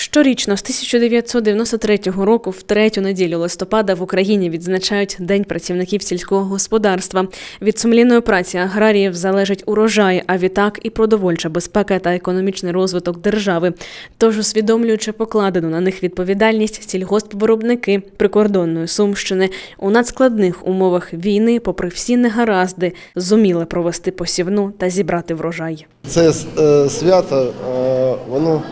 Щорічно з 1993 року, в третю неділю листопада в Україні відзначають День працівників сільського господарства. Від сумлінної праці аграріїв залежить урожай, а відтак і продовольча безпека та економічний розвиток держави. Тож, усвідомлюючи покладену на них відповідальність, сільгоспвиробники прикордонної Сумщини у надскладних умовах війни, попри всі негаразди, зуміли провести посівну та зібрати врожай. Це е, свято, е, воно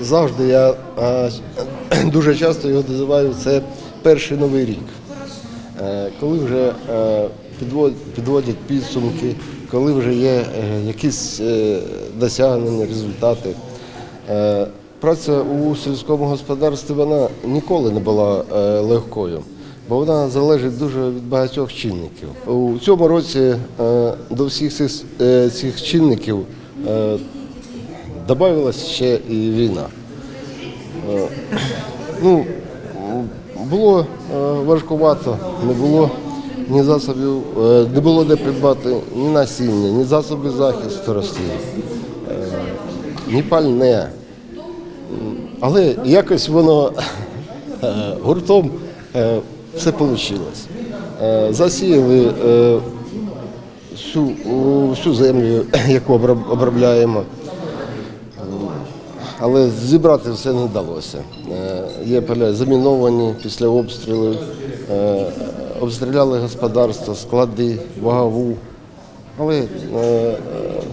завжди я е, дуже часто його називаю це перший новий рік. Е, Коли вже е, підводять підсумки, коли вже є е, якісь е, досягнення, результати. Е, Праця у сільському господарстві вона ніколи не була е, легкою, бо вона залежить дуже від багатьох чинників. У цьому році е, до всіх е, цих чинників додавалася ще і війна. Е, Ну, було е, важкувато, не було ні засобів, е, не було де придбати ні насіння, ні засоби захисту рослин, ні пальне. Але якось воно гуртом все вийшло. Засіяли всю, всю землю, яку обробляємо. Але зібрати все не вдалося. Е, Є поля заміновані після обстрілів, е, обстріляли господарства, склади, вагаву. Але е,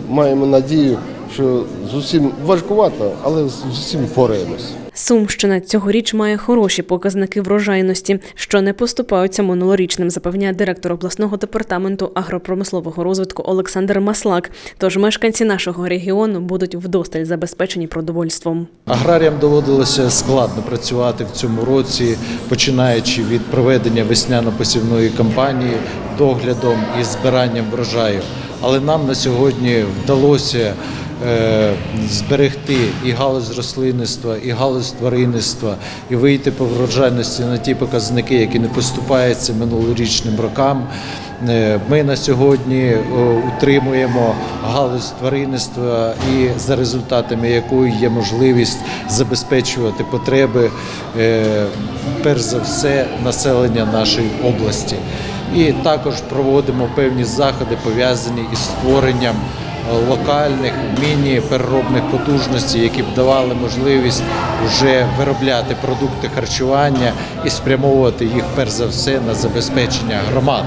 маємо надію, що з усім важкувато, але з усім впораємось. Сумщина цьогоріч має хороші показники врожайності, що не поступаються минулорічним, запевняє директор обласного департаменту агропромислового розвитку Олександр Маслак. Тож мешканці нашого регіону будуть вдосталь забезпечені продовольством. Аграріям доводилося складно працювати в цьому році, починаючи від проведення весняно-посівної кампанії, доглядом і збиранням врожаю. Але нам на сьогодні вдалося е, зберегти і галузь рослинництва, і галузь тваринництва, і вийти по врожайності на ті показники, які не поступаються минулорічним рокам. Е, Ми на сьогодні е, утримуємо галузь тваринництва і за результатами якої є можливість забезпечувати потреби, перш за все, населення нашої області. І також проводимо певні заходи пов'язані із створенням е, локальних міні-переробних потужностей, які б давали можливість вже виробляти продукти харчування і спрямовувати їх перш за все на забезпечення громад.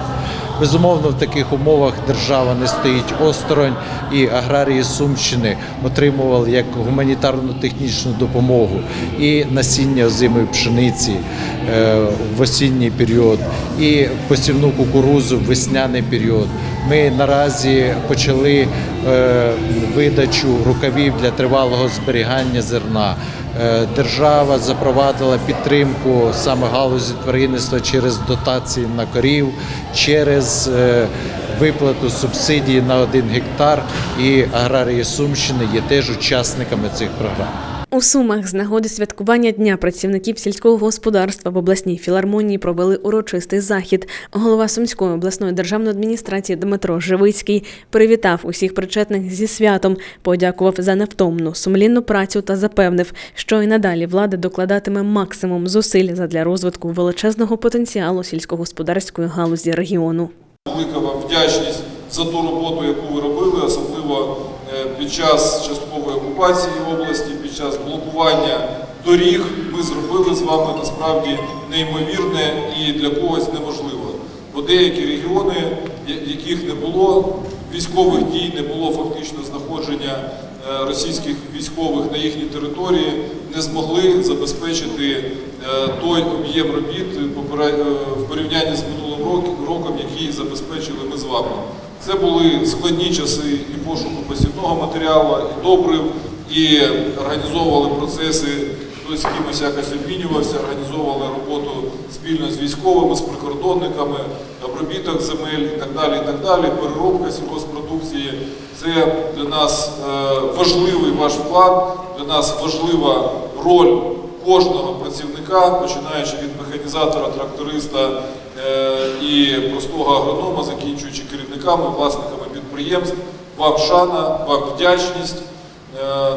Безумовно, в таких умовах держава не стоїть осторонь, і аграрії Сумщини отримували як гуманітарну технічну допомогу і насіння озимої пшениці е, в осінній період, і посівну кукурузу в весняний період. Ми наразі почали е, видачу рукавів для тривалого зберігання зерна. Е, Держава запровадила підтримку саме галузі тваринництва через дотації на корів, через е, виплату субсидії на один гектар. І аграрії Сумщини є теж учасниками цих програм. У Сумах з нагоди святкування Дня працівників сільського господарства в обласній філармонії провели урочистий захід. Голова Сумської обласної державної адміністрації Дмитро Живицький привітав усіх причетних зі святом, подякував за невтомну сумлінну працю та запевнив, що і надалі влада докладатиме максимум зусиль задля розвитку величезного потенціалу сільськогосподарської галузі регіону. Велика вам вдячність за ту роботу, яку ви робили, особливо під час часткової окупації області, під час блокування доріг. Ми зробили з вами насправді неймовірне і для когось неможливе. Бо деякі регіони, яких не було військових дій, не було фактично знаходження е, російських військових на їхній території, не змогли забезпечити е, той об'єм робіт е, в порівнянні з минулим роком, який забезпечили ми з вами. Це були складні часи і пошуку посівного матеріалу, і добрив, і організовували процеси, хтось з кимось якось обмінювався, організовували роботу спільно з військовими, з прикордонниками, обробіток земель і так далі, і так далі, переробка сільгоспродукції. Це для нас е, важливий ваш вклад, для нас важлива роль кожного працівника, починаючи від механізатора, тракториста і простого агронома, закінчуючи керівниками, власниками підприємств. Вам шана, вам вдячність.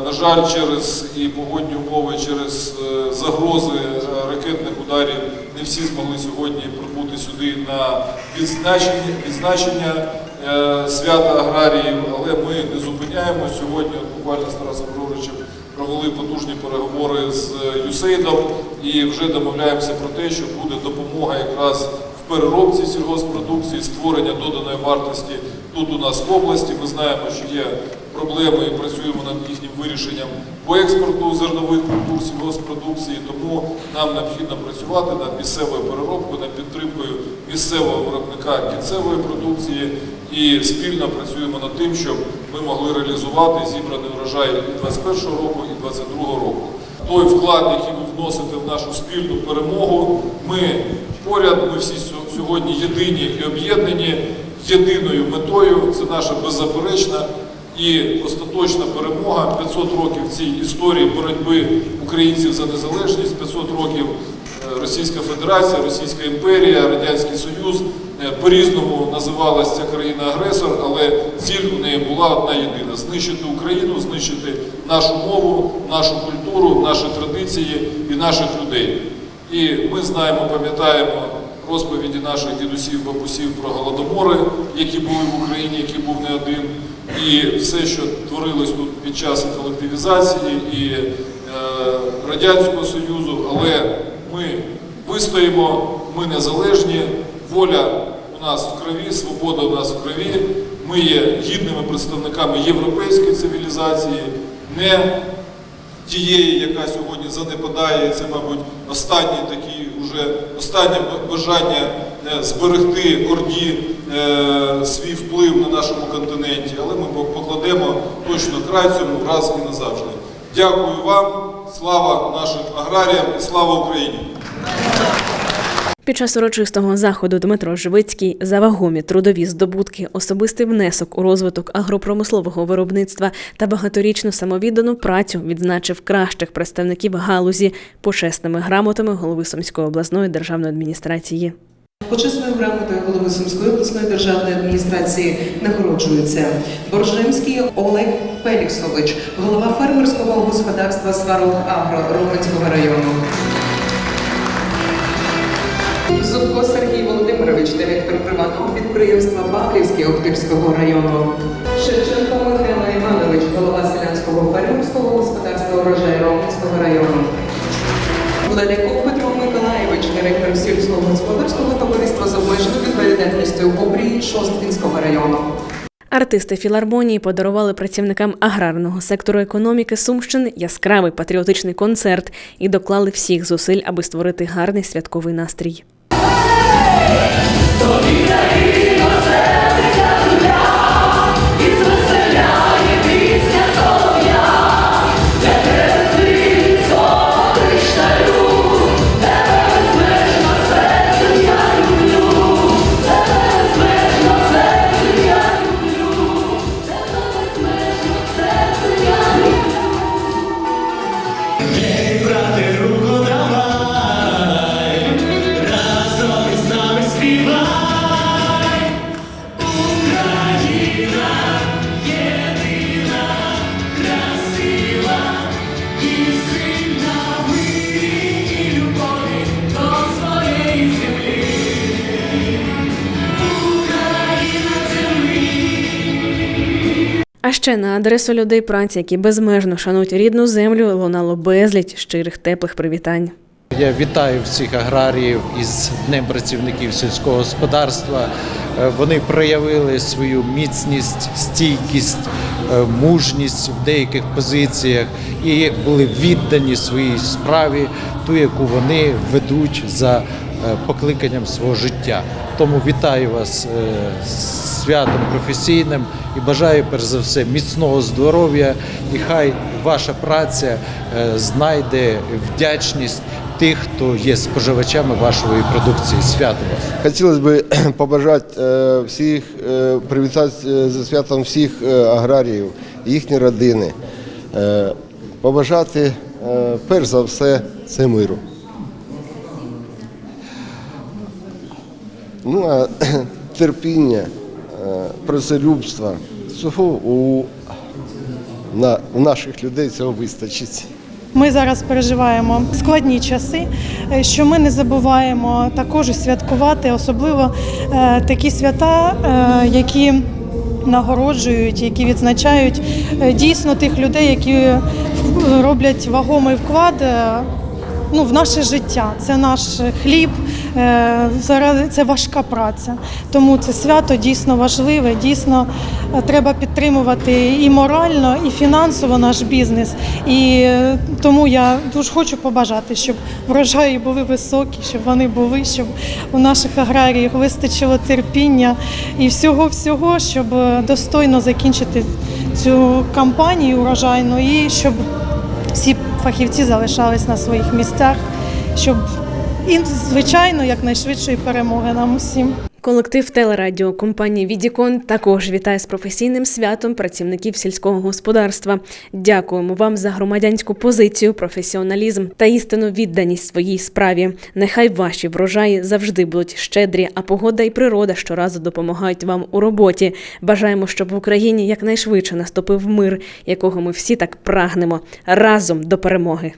на жаль, через і погодні умови, через е, загрози е, ракетних ударів не всі змогли сьогодні прибути сюди на відзначення, відзначення е, свята аграріїв, але ми не зупиняємо сьогодні. Буквально з Тарасом Григоровичем провели потужні переговори з ЮСЕЙДом і вже домовляємося про те, що буде допомога якраз переробці сільгоспродукції, створення доданої вартості тут у нас в області. Ми знаємо, що є проблеми і працюємо над їхнім вирішенням по експорту зернових культур сільгоспродукції. Тому нам необхідно працювати над місцевою переробкою, над підтримкою місцевого виробника кінцевої продукції і спільно працюємо над тим, щоб ми могли реалізувати зібраний урожай і 2021 року, і 2022 року. Той вклад, який ви вносите в нашу спільну перемогу, ми поряд, ми всі сьо- сьогодні єдині і об'єднані єдиною метою. Це наша беззаперечна і остаточна перемога. 500 років цій історії боротьби українців за незалежність, 500 років е, Російська Федерація, Російська імперія, Радянський Союз. Е, По-різному називалася ця країна-агресор, але ціль у неї була одна єдина знищити Україну, знищити нашу мову, нашу культуру, наші традиції і наших людей. І ми знаємо, пам'ятаємо розповіді наших дідусів, бабусів про голодомори, які були в Україні, який був не один, і все, що творилось тут під час колективізації і е, Радянського Союзу, але ми вистоїмо, ми незалежні, воля у нас в крові, свобода у нас в крові. Ми є гідними представниками європейської цивілізації, не тієї, яка сьогодні занепадає, це, мабуть, останні такі вже останнє бажання е, зберегти Орді е, свій вплив на нашому континенті, але ми покладемо точно край цьому раз і назавжди. Дякую вам, слава нашим аграріям і слава Україні! Під час урочистого заходу Дмитро Живицький за вагомі трудові здобутки, особистий внесок у розвиток агропромислового виробництва та багаторічну самовіддану працю відзначив кращих представників галузі почесними грамотами голови Сумської обласної державної адміністрації. Почесною грамотою голови Сумської обласної державної адміністрації нагороджується Боржемський Олег Феліксович, голова фермерського господарства Сварог Агро Роменського району. Зубко Сергій Володимирович, директор приватного підприємства Павлівське Охтирського району. Шевченко Михайло Іванович, голова селянського фермерського господарства урожай Роменського району. Леляков Петро Миколаєвич, директор сільського господарського товариства з обмеженою відповідальністю обрії Шосткінського району. Артисти філармонії подарували працівникам аграрного сектору економіки Сумщини яскравий патріотичний концерт і доклали всіх зусиль, аби створити гарний святковий настрій. Ще на адресу людей праці, які безмежно шанують рідну землю, лунало безліч щирих теплих привітань. Я вітаю всіх аграріїв із Днем працівників сільського господарства. Е, Вони проявили свою міцність, стійкість, е, мужність в деяких позиціях і були віддані своїй справі, ту, яку вони ведуть за покликанням свого життя. Тому вітаю вас е, з святом професійним і бажаю перш за все міцного здоров'я. І хай ваша праця е, знайде вдячність тих, хто є споживачами вашої продукції. Свято вас! Хотілося б побажати е, всіх, е, привітати е, зі святом всіх е, аграріїв, їхні родини. Е, Побажати, е, перш за все, це миру. Ну а терпіння, е, працелюбства, цього у на, у наших людей цього вистачить. Ми зараз переживаємо складні часи, е, що ми не забуваємо також святкувати, особливо е, такі свята, які нагороджують, які відзначають дійсно тих людей, які роблять вагомий вклад. Ну, в наше життя це наш хліб, заради це важка праця. Тому це свято дійсно важливе. Дійсно е, треба підтримувати і морально, і фінансово наш бізнес. І е, тому я дуже хочу побажати, щоб врожаї були високі, щоб вони були, щоб у наших аграріїв вистачило терпіння і всього всього, щоб е, достойно закінчити цю кампанію урожайну і щоб всі фахівці залишались на своїх місцях, щоб і, звичайно, якнайшвидшої перемоги нам усім. Колектив телерадіо компанії Відікон також вітає з професійним святом працівників сільського господарства. Дякуємо вам за громадянську позицію, професіоналізм та істинну відданість своїй справі. Нехай ваші врожаї завжди будуть щедрі, а погода і природа щоразу допомагають вам у роботі. Бажаємо, щоб в Україні якнайшвидше наступив мир, якого ми всі так прагнемо разом до перемоги.